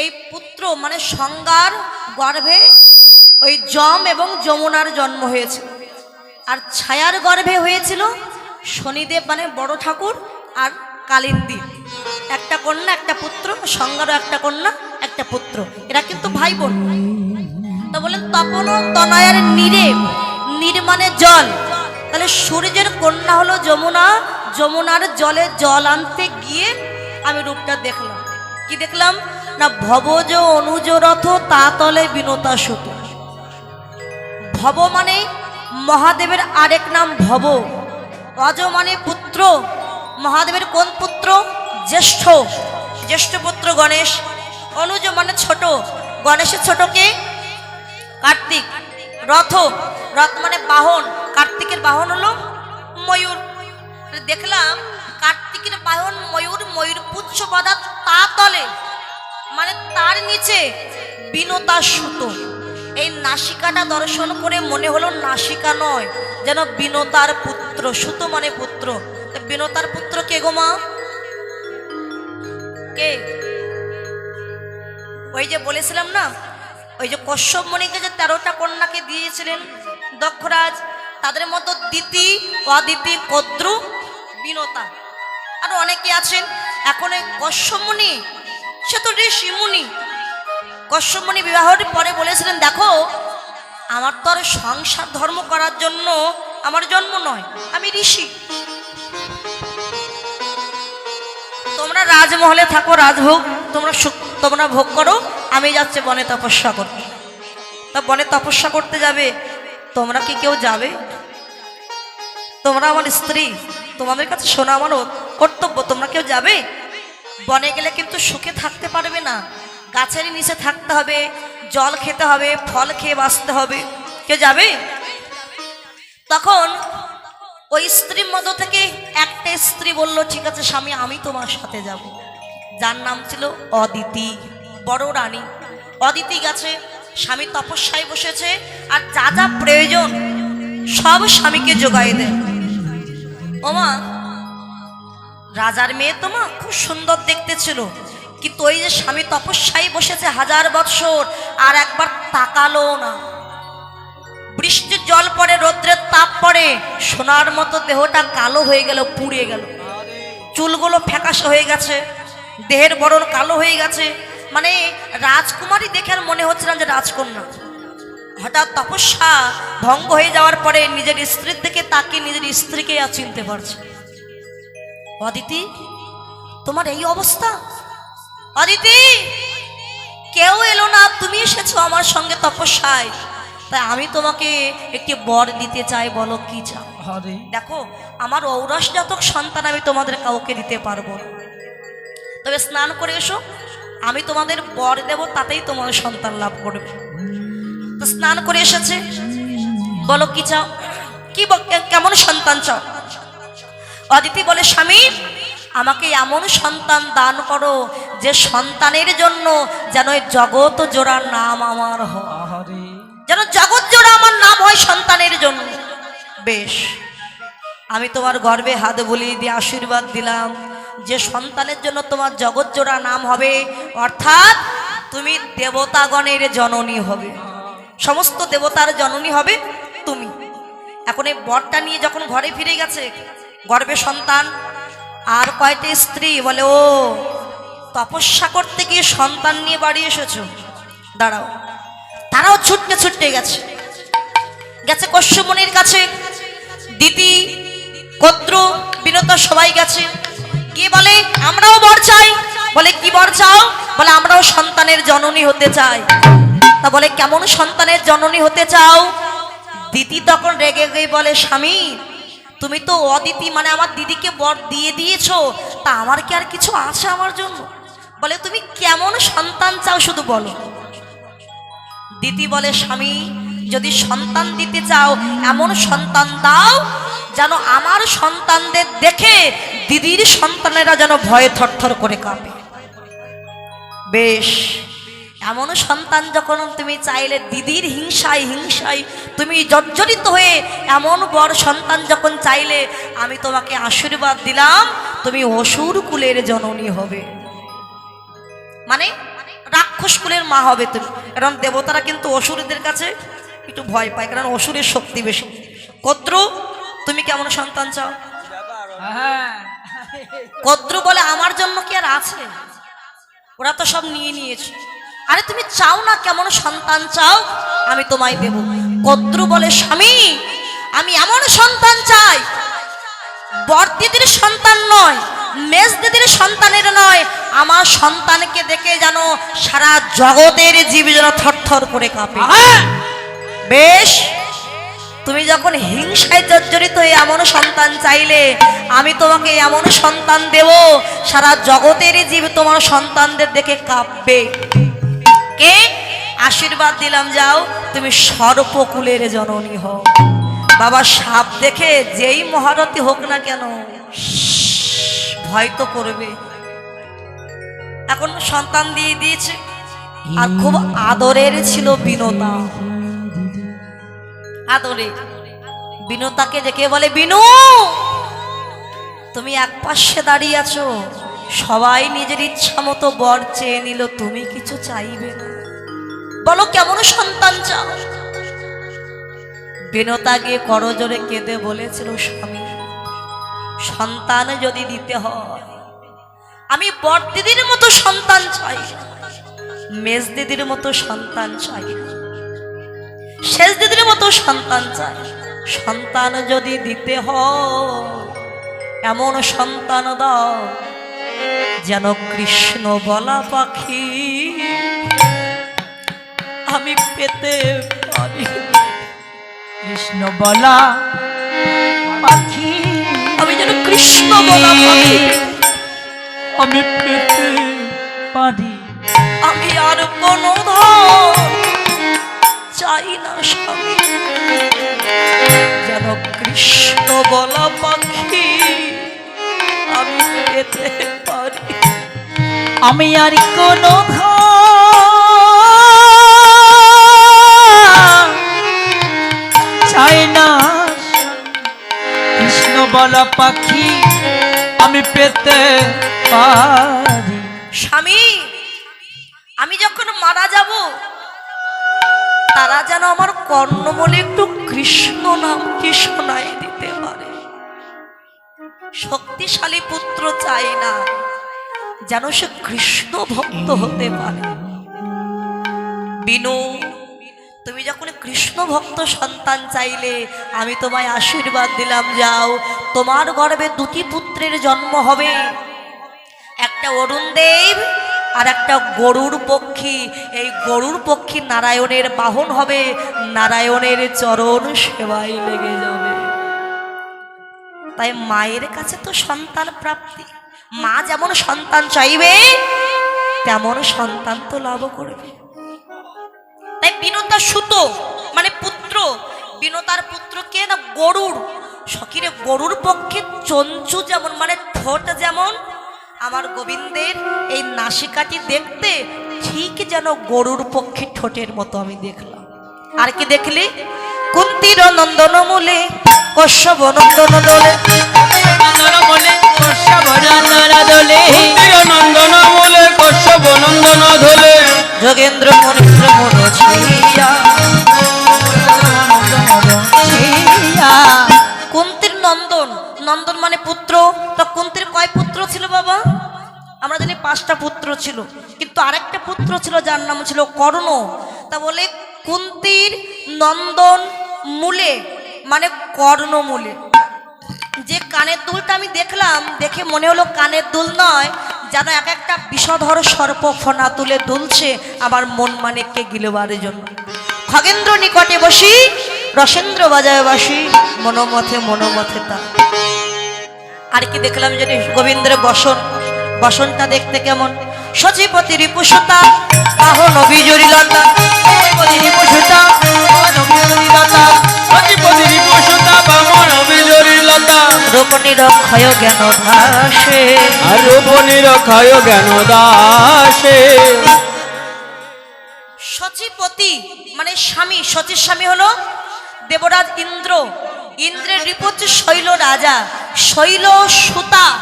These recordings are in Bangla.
এই পুত্র মানে সংজ্ঞার গর্ভে ওই যম এবং যমুনার জন্ম হয়েছিল। আর ছায়ার গর্ভে হয়েছিল শনিদেব মানে বড় ঠাকুর আর কালিন্দী। একটা কন্যা, একটা পুত্র, সংজ্ঞারও একটা কন্যা, একটা পুত্র। এরা কিন্তু ভাই বোন তো বলেন, তপন তনয়ের নীরে, নীর মানে জল। তাহলে সূর্যের কন্যা হলো যমুনা, যমুনার জলে জল আনতে গিয়ে আমি রূপটা দেখলাম। কি দেখলাম? না, ভবজ অনুজ রথ তা তলে বিনতা সুত ভব মানে মহাদেবের আরেক নাম ভব। অজ মানে পুত্র। মহাদেবের কোন পুত্র? জ্যেষ্ঠ। জ্যেষ্ঠ পুত্র গণেশ। অনুজ মানে ছোট। গণেশের ছোটকে কার্তিক। রথ। রথ মানে বাহন। কার্তিকের বাহন হলো ময়ূর। দেখলাম কার্তিকের বাহন ময়ূর ময়ূর পুচ্ছ তার নিচে বিনতা সুতো। এই নাসিকাটা দর্শন করে মনে হলো নাসিকা নয়, যেন বিনতার পুত্র, সুতো মানে পুত্র। বিনতার পুত্র কে গো মা? কে? ওই যে বলেছিলাম না, ওই যে কশ্যপ মণিকে যে তেরোটা কন্যাকে দিয়েছিলেন দক্ষরাজ, তাদের মতো দিতি অদিতি কদ্রু বিনতা আরও অনেকে আছেন। এখন এই কশ্যপ মুনি সে তো ঋষি মুনি। কশ্যপ মুনি বিবাহের পরে বলেছিলেন, দেখো, আমার তো আর সংসার ধর্ম করার জন্য আমার জন্ম নয়, আমি ঋষি। তোমরা রাজমহলে থাকো রাজভোগ তোমরা তোমরা ভোগ করো, আমি যাচ্ছি বনে তপস্যা করতে। তা বনে তপস্যা করতে যাবে, তোমরা কি কেউ যাবে? তোমরা আমার স্ত্রী, তোমাদের কাছে শোনা আমার কর্তব্য, তোমরা কেউ যাবে? বনে গেলে কিন্তু সুখে থাকতে পারবে না। গাছের নিচে থাকতে হবে, জল খেতে হবে, ফল খেয়ে বাঁচতে হবে। কেউ যাবে? তখন ওই স্ত্রীর মধ্য থেকে একটা স্ত্রী বলল, ঠিক আছে স্বামী, আমি তোমার সাথে যাব। যার নাম ছিল অদিতি, বড় রানী। অদিতি গেছে, স্বামী তপস্যায় বসেছে, আর যা যা প্রয়োজন সব স্বামীকে যোগাই দেয়। ওমা, রাজার মেয়ে তোমা খুব সুন্দর দেখতে ছিল। কিন্তু ওই যে স্বামী তপস্যায় বসেছে হাজার বৎসর, আর একবার তাকালো না। বৃষ্টির জল পড়ে, রৌদ্রের তাপ পড়ে, সোনার মতো দেহটা কালো হয়ে গেল, পুড়ে গেল। চুলগুলো ফ্যাকাশে হয়ে গেছে, দেহের বরণ কালো হয়ে গেছে। মানে রাজকুমারী দেখে আর মনে হচ্ছে না যে রাজকন্যা। হঠাৎ তপস্যা ভঙ্গ হয়ে যাওয়ার পরে নিজের স্ত্রীর দিকে তাকে নিজের স্ত্রীকে আর চিনতে পারছে অদিতি, তোমার এই অবস্থা? অদিতি কেউ এলো না তুমি এসেছ আমার সঙ্গে তপস্যায়। তাই আমি তোমাকে একটি বর দিতে চাই বলো কি চাও? দেখো আমার ঔরস জাতক সন্তান আমি তোমাদের কাউকে দিতে পারব তবে স্নান করে এসো আমি তোমাদের বর দেব তাতেই তোমার সন্তান লাভ করবে। তো স্নান করে এসেছে। বলো কি চাও? কি কেমন সন্তান চাও? অদিতি বলে স্বামী আমাকে এমন সন্তান দান করো যে সন্তানের জন্য যেন জগৎ জোড়ার নাম আমার যেন জগৎ জোড়া আমার নাম হয় সন্তানের জন্য। বেশ, আমি তোমার গর্বে হাত বলি দিয়ে আশীর্বাদ দিলাম যে সন্তানের জন্য তোমার জগৎ জোড়া নাম হবে, অর্থাৎ তুমি দেবতাগণের জননী হবে। সমস্ত দেবতার জননী হবে তুমি। এখন এই বরটা নিয়ে যখন ঘরে ফিরে গেছে, গর্বে সন্তান, আর কয়টি স্ত্রী বলে, ও তপস্যা করতে গিয়ে সন্তান নিয়ে বাড়ি এসেছ। দাঁড়াও। তারাও ছুটতে ছুটতে গেছে। গেছে কশ্যমণির কাছে। দিদি কদ্র বিনত সবাই গেছে। গিয়ে বলে, আমরাও বর চাই। বলে, কি বর চাও? বলে, আমরাও সন্তানের জননী হতে চাই। তা বলে, কেমন সন্তানের জননী হতে চাও? দিদি তখন রেগে গিয়ে বলে, স্বামী, তুমি তো অদিতি মানে আমার দিদিকে বর দিয়ে দিয়েছ। তা আমার কি আর কিছু আছে আমার জন্য? বলে, তুমি কেমন সন্তান চাও শুধু বলো? দিদি বলে, স্বামী, যদি সন্তান দিতে চাও, এমন সন্তান দাও যেন আমার সন্তানদের দেখে দিদির সন্তানেরা যেন ভয়ে থরথর করে কাঁপে। বেশ, এমন সন্তান যখন তুমি চাইলে, দিদির হিংসায় হিংসায় তুমি জর্জরিত হয়ে এমন বড় সন্তান যখন চাইলে, আমি তোমাকে আশীর্বাদ দিলাম, তুমি অসুর কুলের জননী হবে। মানে রাগ রাক্ষসকুলের মা হবে তুমি কারণ দেবতারা কিন্তু অসুরদের কাছে একটু ভয় পায়, কারণ অসুরের শক্তি বেশি। কদ্র, তুমি কেমন সন্তান চাও? কদ্র বলে, আমার জন্য কি আর আছে? ওরা তো সব নিয়ে নিয়েছে। আরে, তুমি চাও না কেমন সন্তান চাও? আমি তোমায় দেব। কদ্র বলে, স্বামী, আমি এমন সন্তান চাই। বর দিদির সন্তান নয় মেজ দিদির সন্তানের নয় আমার সন্তানকে দেখে যেন সারা জগতের জীব যেন থরথর করে কাঁপে। বেশ তুমি যখন হিংসায় জর্জরিত হয়ে এমন সন্তান চাইলে আমি তোমাকে এমন সন্তান দেব সারা জগতের জীব তোমার সন্তানদের দেখে কাঁপবে। কে? আশীর্বাদ দিলাম যাও তুমি সর্পকুলের জননী হও। বাবা সাপ দেখে যেই মহারথী হোক না কেন ভয় তো করবে। এখন সন্তান দিয়ে দিয়েছে। আর খুব আদরের ছিল বিনতা আদরে। বিনতাকে ডেকে বলে, বিনু, তুমি এক পাশে দাঁড়িয়ে আছো। সবাই নিজের ইচ্ছা মতো বর চেয়ে নিল, তুমি কিছু চাইবে না। বলো, কেমন সন্তান চাও? বিনতা গিয়ে করজোরে কেঁদে বলেছিল, স্বামী সন্তান যদি দিতে হয়, আমি বর দিদির মতো সন্তান চাই। মেজ দিদির মতো সন্তান চাই শেষ দিদির মতো সন্তান চাই সন্তান যদি দিতে হয়, এমন সন্তান দাও যেন কৃষ্ণ বলা পাখি আমি পেতে পারি কৃষ্ণ বলা পাখি কৃষ্ণ বলা আমি পেতে পারি। আমি আর কোনো চাই না স্বামী। যেন কৃষ্ণ বলা পাখি আমি পেতে পারি। আমি আর কোনো চাই না বলা পাখি, আমি পেতে পারি। স্বামী, আমি যখন মারা যাব, তারা যেন আমার কর্ণমলে একটু কৃষ্ণ নাম কি শোনাই দিতে পারে। শক্তিশালী পুত্র চাই না, যেন সে কৃষ্ণ ভক্ত হতে পারে। বিনু, তুমি যখন কৃষ্ণ ভক্ত সন্তান চাইলে, আমি তোমায় আশীর্বাদ দিলাম, যাও। তোমার গর্ভে দুটি পুত্রের জন্ম হবে। একটা অরুণ দেব আর একটা গরুর পক্ষী। এই গরুর পক্ষী নারায়ণের বাহন হবে। নারায়ণের চরণ সেবায় লেগে যাবে। তাই মায়ের কাছে তো সন্তান প্রাপ্তি। মা যেমন সন্তান চাইবে, তেমন সন্তান তো লাভ করবে। তাই বিনতা সুতো মানে পুত্র, বিনতার পুত্র কে না গরুর সকিরে গরুর পক্ষে চঞ্চু যেমন মানে ঠোঁট যেমন আমার গোবিন্দের এই নাসিকাটি দেখতে ঠিক যেন গরুর পক্ষে ঠোঁটের মতো আমি দেখলাম। আর কি দেখলি? কুন্তির নন্দন মূলে কশ্যপ নন্দন দোলে। যোগেন্দ্র মনীন্দ্র মন মানে পুত্র? তা কুন্তির কয় পুত্র ছিল বাবা? আমরা জানি পাঁচটা পুত্র ছিল। কিন্তু আরেকটা পুত্র ছিল যার নাম ছিল কর্ণ। তা বলে কুন্তির নন্দন মূলে মানে কর্ণ মূলে। যে কানের দুলটা আমি দেখলাম, দেখে মনে হলো কানের দুল নয়, যেন এক একটা বিষধর সর্প ফনা তুলে দুলছে আমার মন মানিককে গিলবারের জন্য। খগেন্দ্র নিকটে বসি, রসেন্দ্র বাজায় বাসি, মনোমথে মনোমথে তা আর কি দেখলাম জানিস গোবিন্দের বসন? বসনটা দেখতে কেমন? সচিপতি রিপুসতা বাহন বিজুরিলতা সচিপতি রিপুসতা বাহন বিজুরিলতা অধিপতি রিপুসতা বামন বিজরি লতা ক্ষয় জ্ঞান দাসে। সচিপতি মানে স্বামী সচির স্বামী হলো দেবরাজ ইন্দ্র। ইন্দ্রের রিপু হচ্ছে শৈল রাজা। শৈল সুতা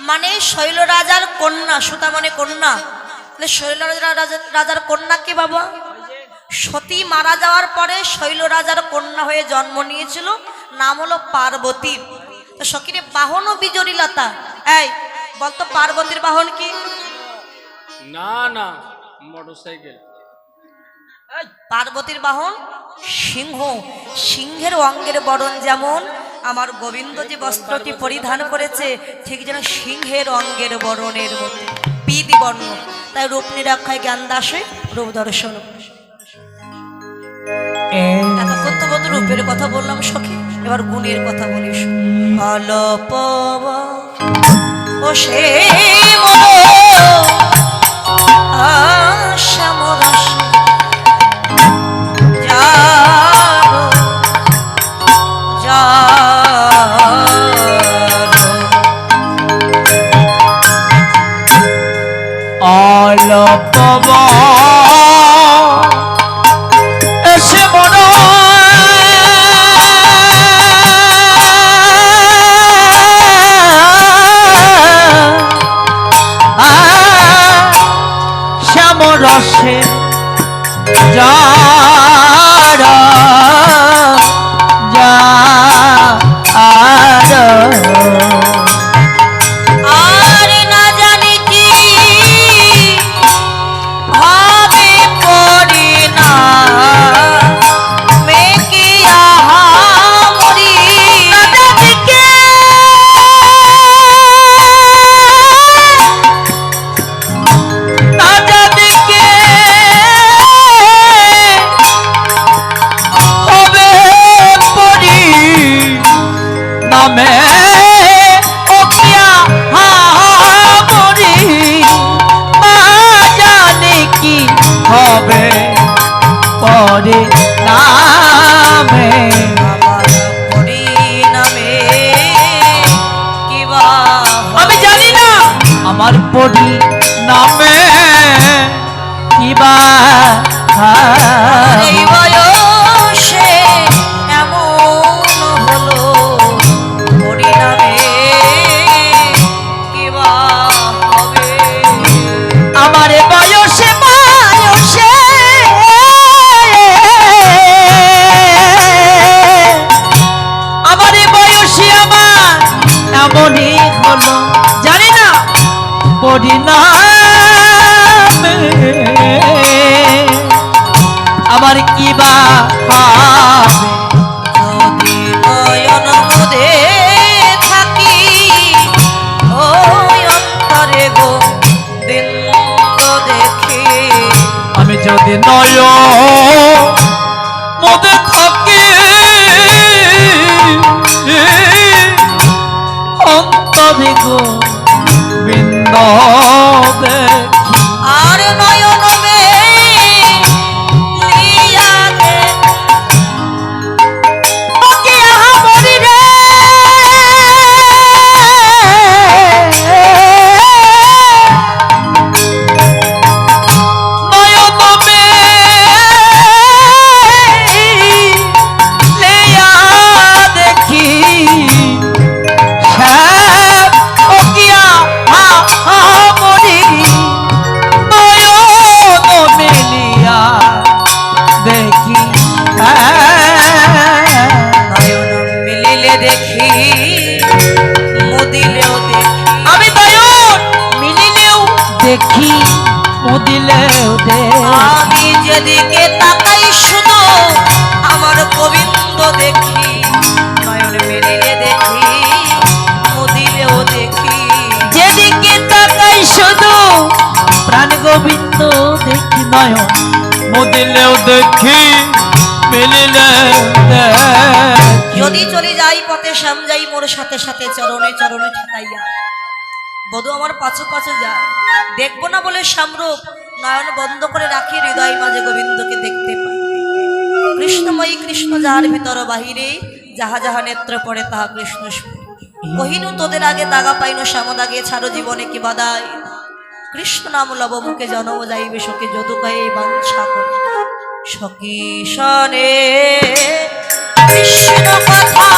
মানে শৈল রাজার কন্যা সুতা মানে কন্যা। শৈল রাজা রাজা- রাজার কন্যা কে বাবা? সতী মারা যাওয়ার পরে শৈল রাজার কন্যা হয়ে জন্ম নিয়েছিল নাম হলো পার্বতী। তো সকিরে বাহন ও বিজরিলতা এই বলতো পার্বতীর বাহন কি? না না মোটর সাইকেল পার্বতীর বাহন সিংহ। সিংহের অঙ্গের বরণ যেমন আমার গোবিন্দ যে বস্ত্রটি পরিধান করেছে, ঠিক যেন সিংহের অঙ্গের বরণের মতো। বর্ণ। তাই রূপ নিরক্ষায় জ্ঞান দাসে রূপ দর্শন। এতক্ষণ রূপের কথা বললাম সখী, এবার গুণের কথা বলিস অল্প শ্যামরস যারো শ্যাম রসে কিবা আমার কি বা যদি নয়ন মুদে থাকি, ওই অন্তরে গো বিন্দ দেখি। আমি যদি নয় মধ্যে থাকি, অন্তরে গো বৃন্দ নয়ন মুদিলেও দেখি মিলিলেও দেখি। যদি চলে যাই পথে, শ্যাম যাই মোর সাথে সাথে, চরণে চরণে ঠেকাইয়া। বধু আমার পাছু পাছু যায়। দেখব না বলে শ্যামরূপ, নয়ন বন্ধ করে রাখি, হৃদয় মাঝে গোবিন্দকে দেখতে পাই। কৃষ্ণময়ী কৃষ্ণ যাহার ভিতর বাহিরে, যাহা যাহা নেত্র পড়ে, তাহা কৃষ্ণ। কহিনু, তোদের আগে দাগা পাইন, শ্যামদাগে ছাড়ো জীবনে কি বাদায় কৃষ্ণ নাম লব মুখে জনম যাইবে শোকে যত পায়ে বাঞ্ছা করি সকি সনে কৃষ্ণ কথা